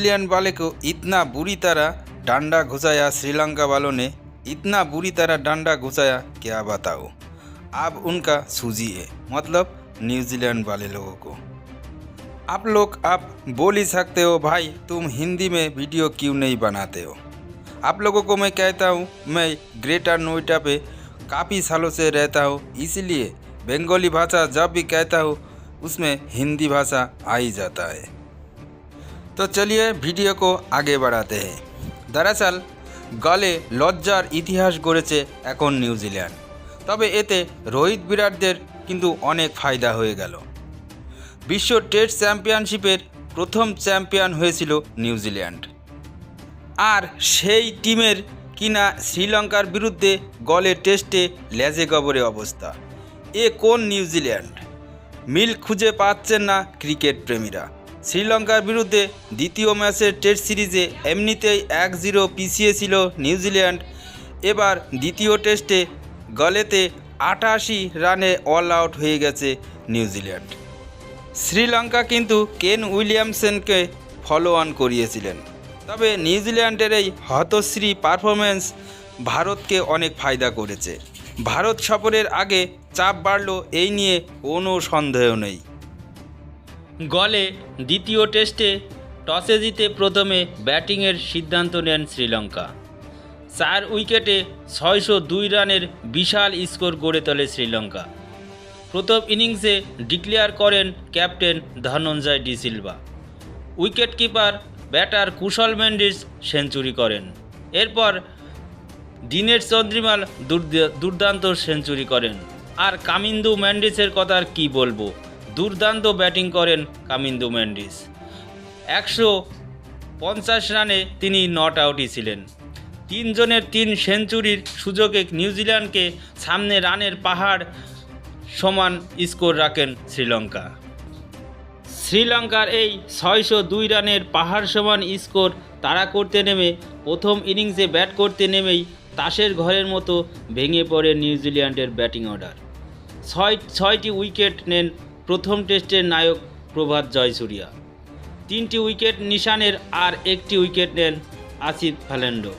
New Zealand वाले को इतना बुरी तरह डंडा घुसाया श्रीलंका वालों ने इतना बुरी तरह डंडा घुसाया क्या बताओ अब उनका सूझिए मतलब न्यूजीलैंड वाले लोगों को आप लोग आप बोल ही सकते हो भाई तुम हिंदी में वीडियो क्यों नहीं बनाते हो आप लोगों को मैं कहता हूँ मैं ग्रेटर नोएडा पे काफ़ी सालों से रहता हूँ इसलिए बंगाली भाषा जब भी कहता हूँ उसमें हिंदी भाषा आ ही जाता है তো চলিয়ে ভিডিও কো আগে বাড়াতে। হ্যাঁ দরাসল গলে লজ্জার ইতিহাস গড়েছে এখন নিউজিল্যান্ড। তবে এতে রোহিত বিরাটদের কিন্তু অনেক ফায়দা হয়ে গেল। বিশ্ব টেস্ট চ্যাম্পিয়নশিপের প্রথম চ্যাম্পিয়ন হয়েছিল নিউজিল্যান্ড। আর সেই টিমের কিনা শ্রীলঙ্কার বিরুদ্ধে গলে টেস্টে লেজে গবরে অবস্থা। এ কোন নিউজিল্যান্ড? মিল খুঁজে পাচ্ছেন না ক্রিকেট প্রেমীরা। শ্রীলঙ্কার বিরুদ্ধে দ্বিতীয় ম্যাচের টেস্ট সিরিজে এমনিতেই এক জিরো পিছিয়ে ছিল নিউজিল্যান্ড এবার দ্বিতীয় টেস্টে গলেতে আটাশি রানে অল আউট হয়ে গেছে নিউজিল্যান্ড শ্রীলঙ্কা কিন্তু কেন উইলিয়ামসনকে ফলো অন করিয়েছিলেন। তবে নিউজিল্যান্ডের এই হতশ্রী পারফরমেন্স ভারতকে অনেক ফায়দা করেছে। ভারত সফরের আগে চাপ বাড়ল এই নিয়ে কোনো সন্দেহ নেই। গলে দ্বিতীয় টেস্টে টসে জিতে প্রথমে ব্যাটিংয়ের সিদ্ধান্ত নেন শ্রীলঙ্কা। চার উইকেটে ছয়শো দুই রানের বিশাল স্কোর গড়ে তোলে শ্রীলঙ্কা। প্রথম ইনিংসে ডিক্লেয়ার করেন captain Dhananjaya de Silva. Wicket keeper batter Kusal Mendis century করেন। এরপর দিনের চন্দ্রিমাল দুর্দ- দুর্দান্ত সেঞ্চুরি করেন। আর কামিন্দু ম্যান্ডিসের কথা আর কী বলব? দুর্দান্ত ব্যাটিং করেন কামিন্দু ম্যান্ডিস একশো পঞ্চাশ রানে তিনি নট আউটই ছিলেন। তিনজনের তিন সেঞ্চুরির সুযোগে নিউজিল্যান্ডকে সামনে রানের পাহাড় সমান স্কোর রাখেন শ্রীলঙ্কা। শ্রীলঙ্কার এই ছয়শো দুই রানের পাহাড় সমান স্কোর তাড়া করতে নেমে প্রথম ইনিংসে ব্যাট করতে নেমেই তাসের ঘরের মতো ভেঙে পড়ে নিউজিল্যান্ডের ব্যাটিং অর্ডার। ছয়, ছয়টি উইকেট নেন প্রথম টেস্টের নায়ক প্রভাত জয়সূর্যা। তিনটি উইকেট নিশানের আর একটি উইকেট নেন আসিফ ফ্যালেন্ডো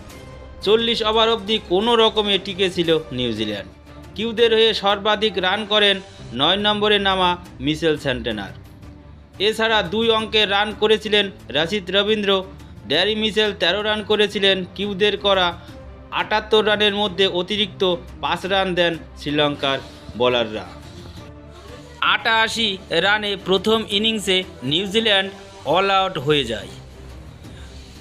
চল্লিশ ওভার অবধি কোনো রকমে টিকেছিল নিউজিল্যান্ড কিউদের হয়ে সর্বাধিক রান করেন নয় নম্বরে নামা মিশেল সেন্টেনার এছাড়া দুই অঙ্কের রান করেছিলেন রাশিদ রবীন্দ্র, ড্যারি মিশেল তেরো রান করেছিলেন, কিউদের করা আটাত্তর রানের মধ্যে অতিরিক্ত পাঁচ রান দেন শ্রীলঙ্কার বোলাররা। আটাশি রানে প্রথম ইনিংসে নিউজিল্যান্ড অল আউট হয়ে যায়।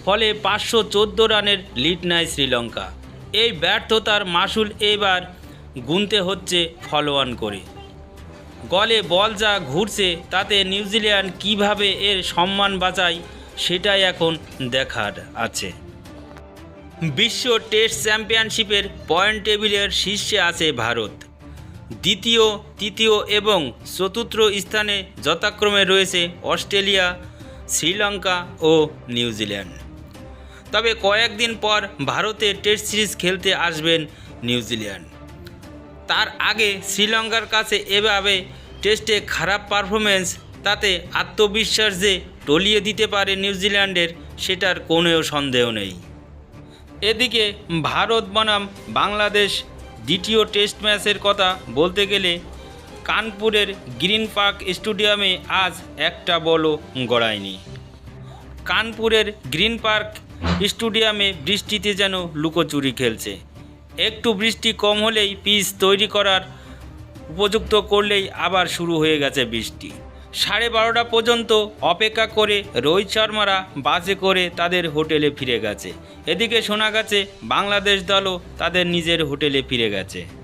ফলে পাঁচশো চোদ্দ রানের লিড নেয় শ্রীলঙ্কা। এই ব্যর্থতার মাসুল এবার গুনতে হচ্ছে ফলো অন করে। গলে বল যা ঘুরছে, তাতে নিউজিল্যান্ড কীভাবে এর সম্মান বাঁচায়, সেটাই এখন দেখার আছে। বিশ্ব টেস্ট চ্যাম্পিয়নশিপের পয়েন্ট টেবিলের শীর্ষে আছে ভারত। দ্বিতীয়, তৃতীয় এবং চতুর্থ স্থানে যথাক্রমে রয়েছে অস্ট্রেলিয়া, শ্রীলঙ্কা ও নিউজিল্যান্ড তবে কয়েকদিন পর ভারতে টেস্ট সিরিজ খেলতে আসবেন নিউজিল্যান্ড তার আগে শ্রীলঙ্কার কাছে এভাবে টেস্টে খারাপ পারফরমেন্স তাতে আত্মবিশ্বাস যে টলিয়ে দিতে পারে নিউজিল্যান্ডের সেটার কোনো সন্দেহ নেই। এদিকে ভারত বনাম বাংলাদেশ দ্বিতীয় টেস্ট ম্যাচের কথা বলতে গেলে কানপুরের গ্রিন পার্ক স্টেডিয়ামে আজ একটা বলও গড়ায়নি। কানপুরের গ্রিন পার্ক স্টেডিয়ামে বৃষ্টিতে যেন লুকোচুরি খেলছে। একটু বৃষ্টি কম হলেই পিচ তৈরি করার উপযুক্ত করলেই আবার শুরু হয়ে গেছে বৃষ্টি। সাড়ে বারোটা পর্যন্ত অপেক্ষা করে রোহিত শর্মারা বাসে করে তাদের হোটেলে ফিরে গেছে। এদিকে শোনা গেছে, বাংলাদেশ দলও তাদের নিজের হোটেলে ফিরে গেছে।